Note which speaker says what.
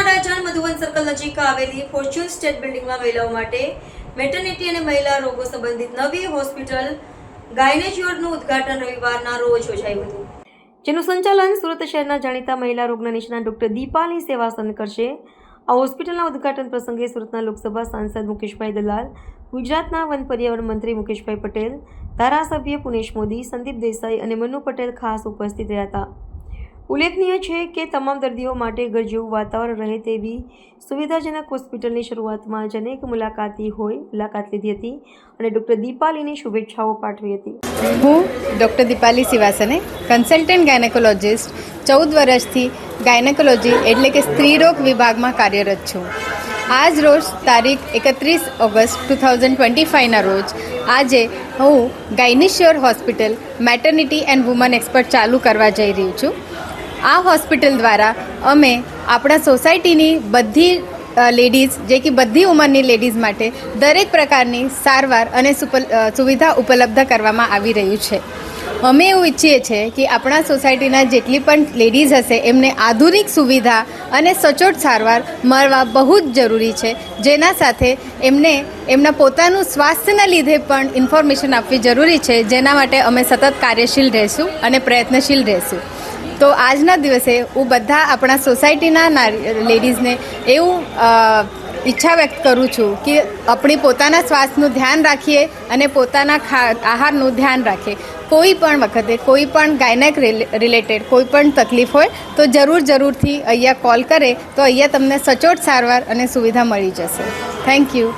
Speaker 1: Adajan Madhuvan circle નજીક આવેલી Fortune state બિલ્ડિંગમાં મહિલાઓ માટે મેટર્નિટી અને મહિલા રોગો સંબંધિત નવી હોસ્પિટલ ગાયનેજિયોડનું ઉદ્ઘાટન રવિવારના રોજ યોજાયું હતું. જેનું સંચાલન સુરત શહેરના જાણીતા મહિલા રોગના નિષ્ણાત ડોક્ટર દીપાલી સેવાસન કરશે. આ હોસ્પિટલના ઉદ્ઘાટન પ્રસંગે સુરતના લોકસભા સાંસદ મુકેશભાઈ દલાલ, ગુજરાતના વન પર્યાવરણ મંત્રી મુકેશભાઈ પટેલ, ધારાસભ્ય પુનેશ મોદી, સંદીપ દેસાઈ અને મનુ પટેલ ખાસ ઉપસ્થિત રહ્યા હતા. ઉલ્લેખનીય છે કે તમામ દર્દીઓ માટે ઘર જેવું વાતાવરણ રહે તેવી સુવિધાજનક હોસ્પિટલની શરૂઆતમાં જ અનેક મુલાકાતી હોય મુલાકાત લીધી હતી અને ડૉક્ટર દીપાલીને શુભેચ્છાઓ પાઠવી હતી.
Speaker 2: હું ડૉક્ટર દીપાલી સિવાસને કન્સલ્ટન્ટ ગાયનેકોલોજિસ્ટ, ચૌદ વર્ષથી ગાયનેકોલોજી એટલે કે સ્ત્રીરોગ વિભાગમાં કાર્યરત છું. આજ રોજ તારીખ એકત્રીસ ઓગસ્ટ ટુ થાઉઝન્ડ ટ્વેન્ટી ફાઇવના રોજ આજે હું ગાયનીશ્યોર hospital maternity and woman expert ચાલુ કરવા જઈ રહી છું. આ હોસ્પિટલ દ્વારા અમે આપણા સોસાયટીની બધી લેડીઝ, જે કે બધી ઉંમરની લેડીઝ માટે દરેક પ્રકારની સારવાર અને સુવિધા ઉપલબ્ધ કરવામાં આવી રહ્યું છે. અમે એવું ઈચ્છીએ છીએ કે આપણા સોસાયટીના જેટલી પણ લેડીઝ હશે, એમને આધુનિક સુવિધા અને સચોટ સારવાર મળવા બહુ જ જરૂરી છે, જેના સાથે એમને, એમના પોતાનું સ્વાસ્થ્યના લીધે પણ ઇન્ફોર્મેશન આપવી જરૂરી છે, જેના માટે અમે સતત કાર્યશીલ રહેશું અને પ્રયત્નશીલ રહેશું. તો આજના દિવસે હું બધા આપણા સોસાયટીના લેડીઝને એવું ઈચ્છા વ્યક્ત કરું છું કે આપણી પોતાના સ્વાસ્થ્યનું ધ્યાન રાખીએ અને પોતાના ખા, આહારનું ધ્યાન રાખીએ. કોઈ પણ વખતે, કોઈ પણ ગાયનેક રિલેટેડ કોઈ પણ તકલીફ હોય, તો જરૂર જરૂરથી અહીંયા કોલ કરે, તો અહીંયા તમને સચોટ સારવાર અને સુવિધા મળી જશે. Thank you.